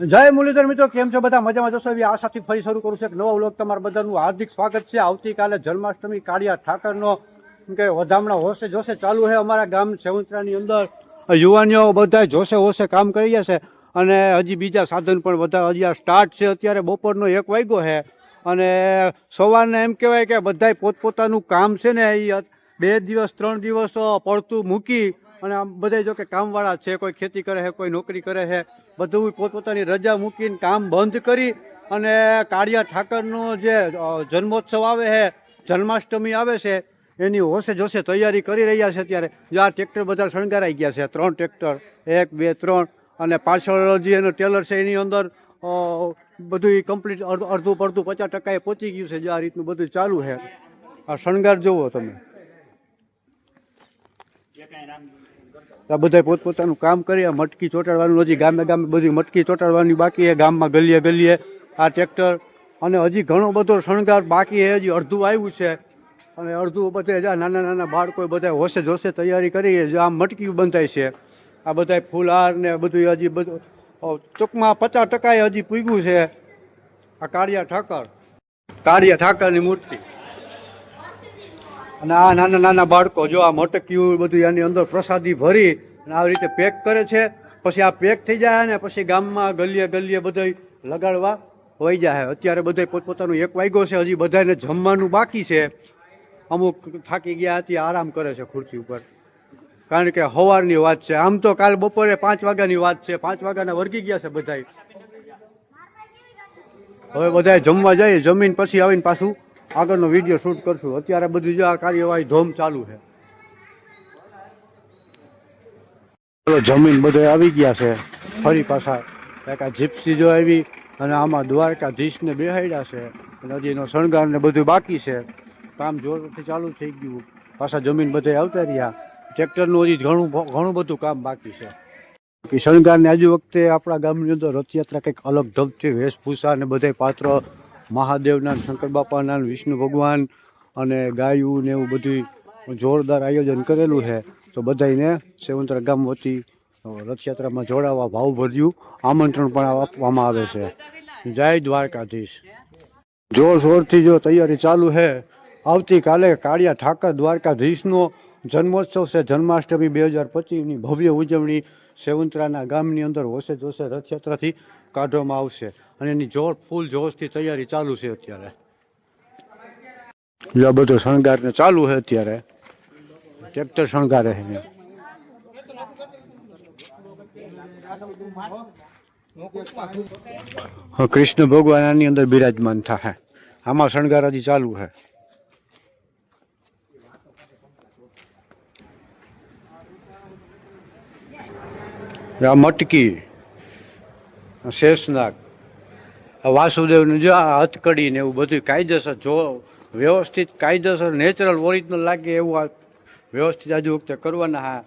જય મુરલીધર મિત્રો, કેમ છો? બધા મજામાં જશો? એવી આશાથી ફરી શરૂ કરું છું એક નવો વ્લોગ તમારા બધાનું. હાર્દિક સ્વાગત છે. આવતીકાલે જન્માષ્ટમી, કાળિયા ઠાકરનો કે વધામણા હોશે જોશે. ચાલુ છે અમારા ગામ સેવંતરાની અંદર. યુવાનીઓ બધા જોશે, હોશે, કામ કરી જશે. અને હજી બીજા સાધન પણ બધા હજી આ સ્ટાર્ટ છે. અત્યારે બપોરનો એક વાગ્યો છે. અને સવારને એમ કહેવાય કે બધાય પોતપોતાનું કામ છે ને એ બે દિવસ, ત્રણ દિવસ પડતું મૂકી અને આમ બધા જો કે કામવાળા છે, કોઈ ખેતી કરે છે, કોઈ નોકરી કરે છે, બધું પોતપોતાની રજા મૂકીને કામ બંધ કરી અને કાળિયા ઠાકરનો જે જન્મોત્સવ આવે છે, જન્માષ્ટમી આવે છે, એની હોશે જોશે તૈયારી કરી રહ્યા છે અત્યારે. જો આ ટ્રેક્ટર બધા શણગારાઈ ગયા છે, ત્રણ ટ્રેક્ટર, એક, બે, ત્રણ, અને પાછળ જે એનો ટેલર છે, એની અંદર બધું કમ્પ્લીટ અડધું પડધું પચાસ ટકાએ પહોંચી ગયું છે, જે આ રીતનું બધું ચાલુ છે. આ શણગાર જોવો તમે. આ બધા પોતપોતાનું કામ કરી મટકી ચોંટાડવાનું, હજી ગામે ગામે બધી મટકી ચોંટાડવાની બાકી છે, ગામમાં ગલીએ ગલીએ આ ટ્રેક્ટર. અને હજી ઘણો બધો શણગાર બાકી છે, હજી અડધું આવ્યું છે. અને અડધું બધે જ્યાં નાના નાના બાળકો બધા હોશે જોશે તૈયારી કરી આ મટકી બંધાય છે. આ બધા ફૂલહાર ને બધું હજી બધું ટૂંકમાં પચાસ ટકાએ હજી પૂગ્યું છે. આ કાળિયા ઠાકર. કાળિયા ઠાકરની મૂર્તિ. અને આ નાના નાના બાળકો જો આ મટક્યું બધું એની અંદર પ્રસાદી ભરી અને આવી રીતે પેક કરે છે, પછી આ પેક થઈ જાય ને પછી ગામમાં ગલીએ ગલીએ બધું લગાડવા હોઈ જાય. અત્યારે બધા પોતપોતાનું એક વાગ્યો છે, હજી બધાને જમવાનું બાકી છે. અમુક થાકી ગયા હતી, આરામ કરે છે ખુરશી ઉપર. કારણ કે સવારની વાત છે. આમ તો કાલ બપોરે પાંચ વાગ્યાની વાત છે. પાંચ વાગ્યાના વર્ગી ગયા છે બધાય. હવે બધાય જમવા જાય, જમીન પછી આવીને પાછું આગળનો વીડિયો શૂટ કરશું. અત્યારે બધું જો આ કાર્યવાહી ધોમ ચાલુ છે. ચલો, જમીન બધે આવી ગયા છે. ફરી પાછા એક આ જીપ્સી જો આવી અને આમાં દ્વારકાધીશને બેહાડ્યા છે. હજી શણગાર ને બધું બાકી છે. કામ જોરથી ચાલુ થઈ ગયું. પાછા જમીન બધે આવતા રહ્યા. ટ્રેક્ટરનું હજી ઘણું ઘણું બધું કામ બાકી છે. શણગારને આજુ વખતે આપણા ગામની અંદર રથયાત્રા કંઈક અલગ ઢબથી વેશભૂષા અને બધે પાત્ર મહાદેવના, શંકર બાપાના, વિષ્ણુ ભગવાન અને ગાયું ને એવું બધું જોરદાર આયોજન કરેલું છે. તો બધાને સેવંતરા ગામ વતી રથયાત્રામાં જોડાવા ભાવભર્યું આમંત્રણ પણ આપવામાં આવે છે. જય દ્વારકાધીશ. જોર શોરથી જો તૈયારી ચાલુ છે, આવતીકાલે કાળિયા ઠાકર દ્વારકાધીશનો જન્મોત્સવ છે. જન્માષ્ટમી બે હજાર પચીસની ભવ્ય ઉજવણી સેવંતરાના ગામની અંદર હોશે જોશે રથયાત્રાથી કાઢવામાં આવશે. અને એની જોર, ફૂલ જોશથી તૈયારી ચાલુ છે અત્યારે. જો બધો શણગાર ને ચાલુ છે અત્યારે. ટ્રેક્ટર શણગારે છે. કૃષ્ણ ભગવાન આની અંદર બિરાજમાન થાય આમાં શણગાર હજી ચાલુ છે. આ મટકી શેષનાગ વાસુદેવને જો આ હથકડી ને એવું બધું કાયદેસર જો વ્યવસ્થિત કાયદેસર નેચરલ ઓરિજિનલ લાગે એવું આ વ્યવસ્થિત આજુ વખતે કરવાના હા.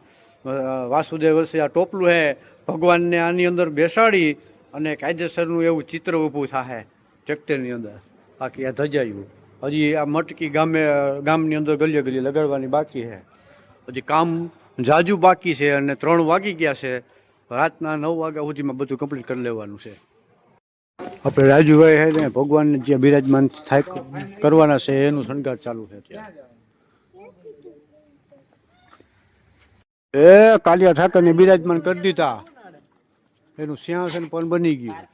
વાસુદેવ વર્ષે આ ટોપલું હે, ભગવાનને આની અંદર બેસાડી અને કાયદેસરનું એવું ચિત્ર ઊભું થાય ટ્રેક્ટરની અંદર. બાકી આ ધજાયું. હજી આ મટકી ગામે, ગામની અંદર ગલીએ ગલીએ લગાડવાની બાકી છે હજી કામ જાજુ બાકી છે અને ત્રણ વાગી ગયા છે. રાતના નવ વાગ્યા સુધીમાં બધું કમ્પ્લીટ કરી લેવાનું છે. આપણે રાજુભાઈ છે ને ભગવાનને જે બિરાજમાન થાય કરવાના છે એનું શણગાર ચાલુ છે અત્યારે. એ કાલિયા ઠાકરને બિરાજમાન કરી દીધા. એનું સિંહાસન પણ બની ગયું.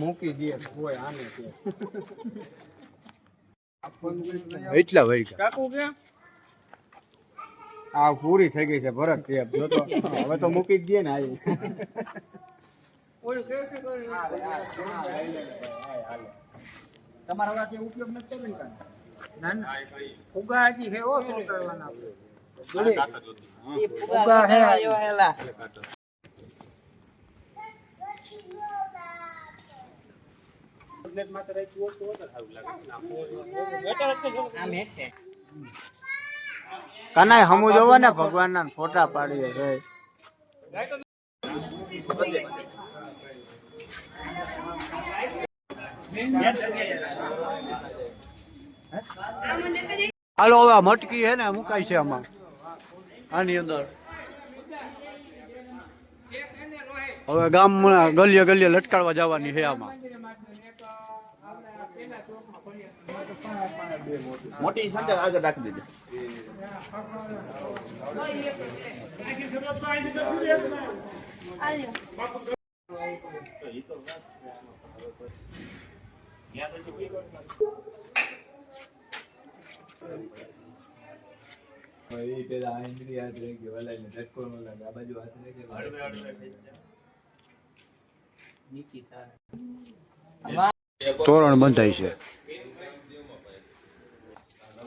મૂકી દે કોઈ આને કે એટલા વાગ્યા કાકુ કે આ પૂરી થઈ ગઈ છે ભરત કે જો તો હવે તો મૂકી જ દે ને આવી તમારા વાતે ઉપયોગ નથી કરવી ના ના ફુગા હજી હે ઓ શું કરવાના? આપણે ફુગા હે. કનાય હમુ જોવો ને ભગવાન ના ફોટા પાડીએ છે હાલો હવે આ મટકી છે ને મુકાય છે આમાં. આની અંદર. હવે ગામ ગલીએ ગલીએ લટકાડવા જવાની છે આમાં. મોટી સંખ્યા આગળ રાખી દેજો તોરણ બંધાય છે.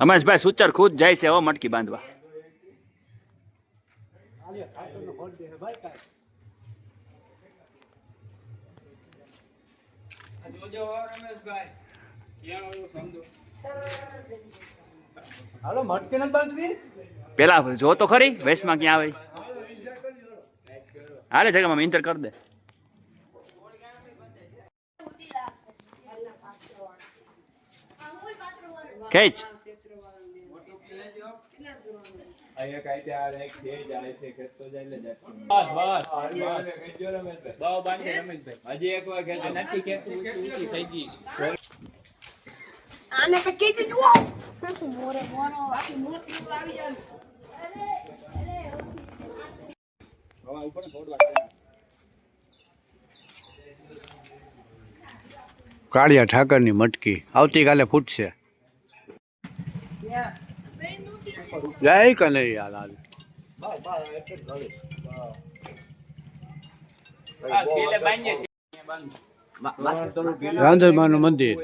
રમેશભાઈ સુચર ખુદ જાય છે હવે મટકી બાંધવા. હાલો મટકે નથી બાંધવી? પેલા જો તો ખરી વેસમાં ક્યાં આવે? હાલે જગ્યામાં ઇન્ટર કરી દે. ખેંચ હજી એક વાર કહેજો. આને તો કીધું જુઓ મોરે મોરો બાકી મોર પીવું આવી જાય કાળિયા ઠાકરની મટકી આવતીકાલે ફૂટશે. જય કનૈયા લાલ રાંધણમાનું મંદિર.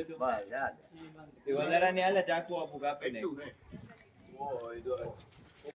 એ વધારાની હાલે ચાકુ આપું કાપે જો.